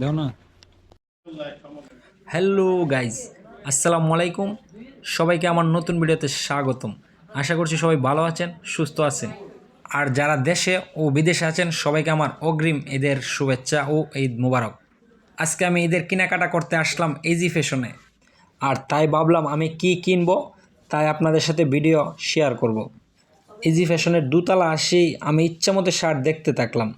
দাও না। Hello guys আসসালামু আলাইকুম। সবাইকে আমার নতুন ভিডিওতে স্বাগতম। আশা করছি সবাই ভালো আছেন, সুস্থ আছেন। আর যারা দেশে ও বিদেশে আছেন, সবাইকে আমার অগ্রিম ঈদের শুভেচ্ছা ও ঈদ মুবারক। আজকে আমি ঈদের কেনাকাটা করতে আসলাম ইজি ফ্যাশনে আর তাই ভাবলাম আমি কি কিনবো, তাই আপনাদের সাথে ভিডিও শেয়ার করব। ইজি ফ্যাশনের দুতলা আসি আমি ইচ্ছা মতো শার্ট দেখতে থাকলাম।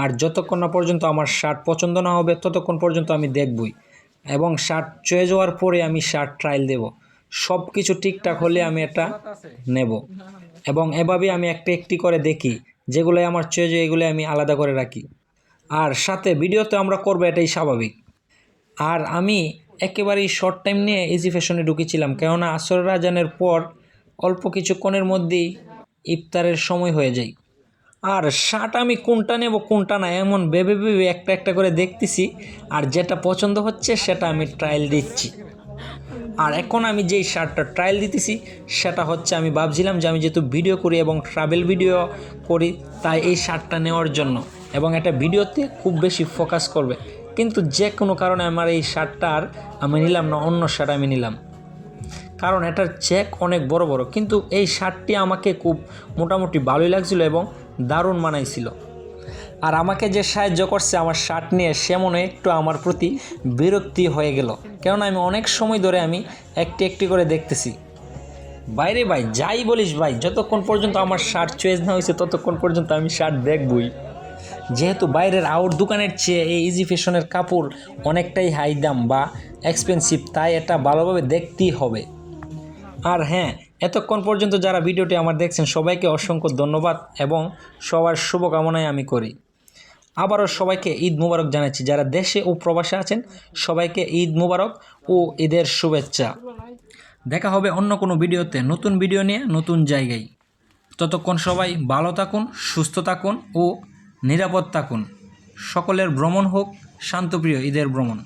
আর যতক্ষণ না পর্যন্ত আমার শার্ট পছন্দ না হবে, ততক্ষণ পর্যন্ত আমি দেখবই। এবং শার্ট চয়ে যাওয়ার পরে আমি শার্ট ট্রায়াল দেব। সব কিছু ঠিকঠাক হলে আমি এটা নেব। এবং এভাবে আমি একটা একটি করে দেখি যেগুলো আমার চয়ে যায় এগুলো আমি আলাদা করে রাখি। আর সাথে ভিডিওতে আমরা করব, এটাই স্বাভাবিক। আর আমি একেবারেই শর্ট টাইম নিয়ে ইজি ফ্যাশনে ঢুকেছিলাম, কেননা আসর রাজানের পর অল্প কিছুক্ষণের মধ্যেই ইফতারের সময় হয়ে যায়। আর শার্ট আমি কোনটা নেব, কোনটা না, এমন ভেবে ভেবে একটা একটা করে দেখতেছি। আর যেটা পছন্দ হচ্ছে সেটা আমি ট্রায়াল দিচ্ছি। আর এখন আমি যেই শার্টটা ট্রায়াল দিতেছি, সেটা হচ্ছে আমি ভাবছিলাম যে আমি যেহেতু ভিডিও করি এবং ট্রাভেল ভিডিও করি, তাই এই শার্টটা নেওয়ার জন্য। এবং এটা ভিডিওতে খুব বেশি ফোকাস করবে। কিন্তু যে কোনো কারণে আমার এই শার্টটা আর আমি নিলাম না, অন্য শার্ট আমি নিলাম। কারণ এটার চেক অনেক বড় বড়। কিন্তু এই শার্টটি আমাকে খুব মোটামুটি ভালোই লাগছিল এবং দারুণ মানাইছিল। আর আমাকে যে সাহায্য করছে আমার শার্ট নিয়ে, সে মনে একটু আমার প্রতি বিরক্তি হয়ে গেল। কেননা আমি অনেক সময় ধরে আমি একটি একটি করে দেখতেছি। বাইরে ভাই, যাই বলিস ভাই, যতক্ষণ পর্যন্ত আমার শার্ট চয়েস না হয়েছে, ততক্ষণ পর্যন্ত আমি শার্ট দেখবই। যেহেতু বাইরের আউট দোকানের চেয়ে এই ইজি ফ্যাশনের কাপড় অনেকটাই হাই দাম বা এক্সপেন্সিভ তাই এটা ভালোভাবে দেখতেই হবে। আর হ্যাঁ এতক্ষণ পর্যন্ত যারা ভিডিওটি আমার দেখছেন, সবাইকে অসংখ্য ধন্যবাদ এবং সবার শুভকামনায় আমি করি। আবারও সবাইকে ঈদ মুবারক জানাচ্ছি। যারা দেশে ও প্রবাসে আছেন, সবাইকে ঈদ মুবারক ও ঈদের শুভেচ্ছা। দেখা হবে অন্য কোনো ভিডিওতে নতুন ভিডিও নিয়ে, নতুন জায়গায়। ততক্ষণ সবাই ভালো থাকুন, সুস্থ থাকুন ও নিরাপদ থাকুন। সকলের ভ্রমণ হোক, শান্তপ্রিয় ঈদের ভ্রমণ।